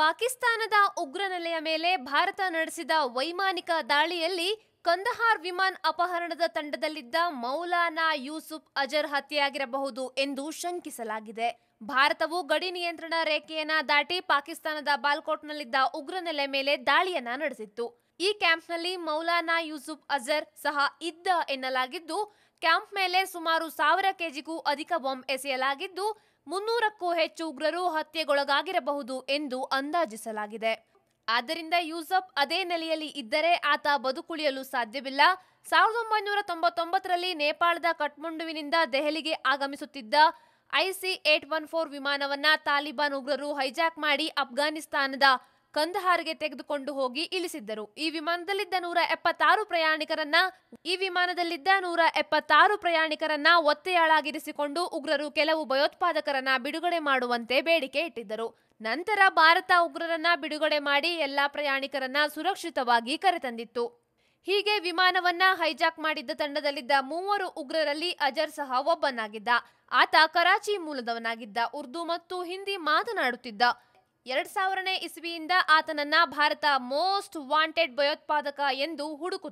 ಪಾಕಿಸ್ತಾನದ ಉಗ್ರ ನೆಲೆಯ ಮೇಲೆ ಭಾರತ ನಡೆಸಿದ ವೈಮಾನಿಕ ದಾಳಿಯಲ್ಲಿ ಕಂದಹಾರ್ ವಿಮಾನ್ ಅಪಹರಣದ ತಂಡದಲ್ಲಿದ್ದ ಮೌಲಾನಾ ಯೂಸುಫ್ ಅಜರ್ ಹತ್ಯೆಯಾಗಿರಬಹುದು ಎಂದು ಶಂಕಿಸಲಾಗಿದೆ. ಭಾರತವು ಗಡಿ ನಿಯಂತ್ರಣ ರೇಖೆಯನ್ನ ದಾಟಿ ಪಾಕಿಸ್ತಾನದ ಬಾಲ್ಕೋಟ್ನಲ್ಲಿದ್ದ ಉಗ್ರ ನೆಲೆ ಮೇಲೆ ದಾಳಿಯನ್ನ ನಡೆಸಿತ್ತು. ಈ ಕ್ಯಾಂಪ್ನಲ್ಲಿ ಮೌಲಾನಾ ಯೂಸುಫ್ ಅಜರ್ ಸಹ ಇದ್ದ ಎನ್ನಲಾಗಿದ್ದು, ಕ್ಯಾಂಪ್ ಮೇಲೆ ಸುಮಾರು ಸಾವಿರ ಕೆಜಿಗೂ ಅಧಿಕ ಬಾಂಬ್ ಎಸೆಯಲಾಗಿದ್ದು, ಮುನ್ನೂರಕ್ಕೂ ಹೆಚ್ಚು ಉಗ್ರರು ಹತ್ಯೆಗೊಳಗಾಗಿರಬಹುದು ಎಂದು ಅಂದಾಜಿಸಲಾಗಿದೆ. ಆದ್ದರಿಂದ ಯೂಸಫ್ ಅದೇ ನೆಲೆಯಲ್ಲಿ ಇದ್ದರೆ ಆತ ಬದುಕುಳಿಯಲು ಸಾಧ್ಯವಿಲ್ಲ. ಸಾವಿರದ ಒಂಬೈನೂರ ತೊಂಬತ್ತೊಂಬತ್ತರಲ್ಲಿ ನೇಪಾಳದ ಕಠ್ಮಂಡುವಿನಿಂದ ದೆಹಲಿಗೆ ಆಗಮಿಸುತ್ತಿದ್ದ ಐಸಿ ಏಟ್ ಒನ್ ಫೋರ್ ವಿಮಾನವನ್ನ ತಾಲಿಬಾನ್ ಉಗ್ರರು ಹೈಜಾಕ್ ಮಾಡಿ ಅಫ್ಘಾನಿಸ್ತಾನದ ಕಂದಹಾರ್ಗೆ ತೆಗೆದುಕೊಂಡು ಹೋಗಿ ಇಳಿಸಿದ್ದರು. ಈ ವಿಮಾನದಲ್ಲಿದ್ದ ನೂರ ಎಪ್ಪತ್ತಾರು ಪ್ರಯಾಣಿಕರನ್ನ, ಈ ವಿಮಾನದಲ್ಲಿದ್ದ ನೂರ ಎಪ್ಪತ್ತಾರು ಪ್ರಯಾಣಿಕರನ್ನ ಒತ್ತೆಯಾಳಾಗಿರಿಸಿಕೊಂಡು ಉಗ್ರರು ಕೆಲವು ಭಯೋತ್ಪಾದಕರನ್ನ ಬಿಡುಗಡೆ ಮಾಡುವಂತೆ ಬೇಡಿಕೆ ಇಟ್ಟಿದ್ದರು. ನಂತರ ಭಾರತ ಉಗ್ರರನ್ನ ಬಿಡುಗಡೆ ಮಾಡಿ ಎಲ್ಲಾ ಪ್ರಯಾಣಿಕರನ್ನ ಸುರಕ್ಷಿತವಾಗಿ ಕರೆತಂದಿತ್ತು. ಹೀಗೆ ವಿಮಾನವನ್ನ ಹೈಜಾಕ್ ಮಾಡಿದ್ದ ತಂಡದಲ್ಲಿದ್ದ ಮೂವರು ಉಗ್ರರಲ್ಲಿ ಅಜರ್ ಸಹ ಒಬ್ಬನಾಗಿದ್ದ. ಆತ ಕರಾಚಿ ಮೂಲದವನಾಗಿದ್ದ. ಉರ್ದು ಮತ್ತು ಹಿಂದಿ ಮಾತನಾಡುತ್ತಿದ್ದ. ಎರಡ್ ಸಾವಿರನೇ ಇಸ್ವಿಯಿಂದ ಆತನನ್ನ ಭಾರತ ಮೋಸ್ಟ್ ವಾಂಟೆಡ್ ಭಯೋತ್ಪಾದಕ ಎಂದು ಹುಡುಕು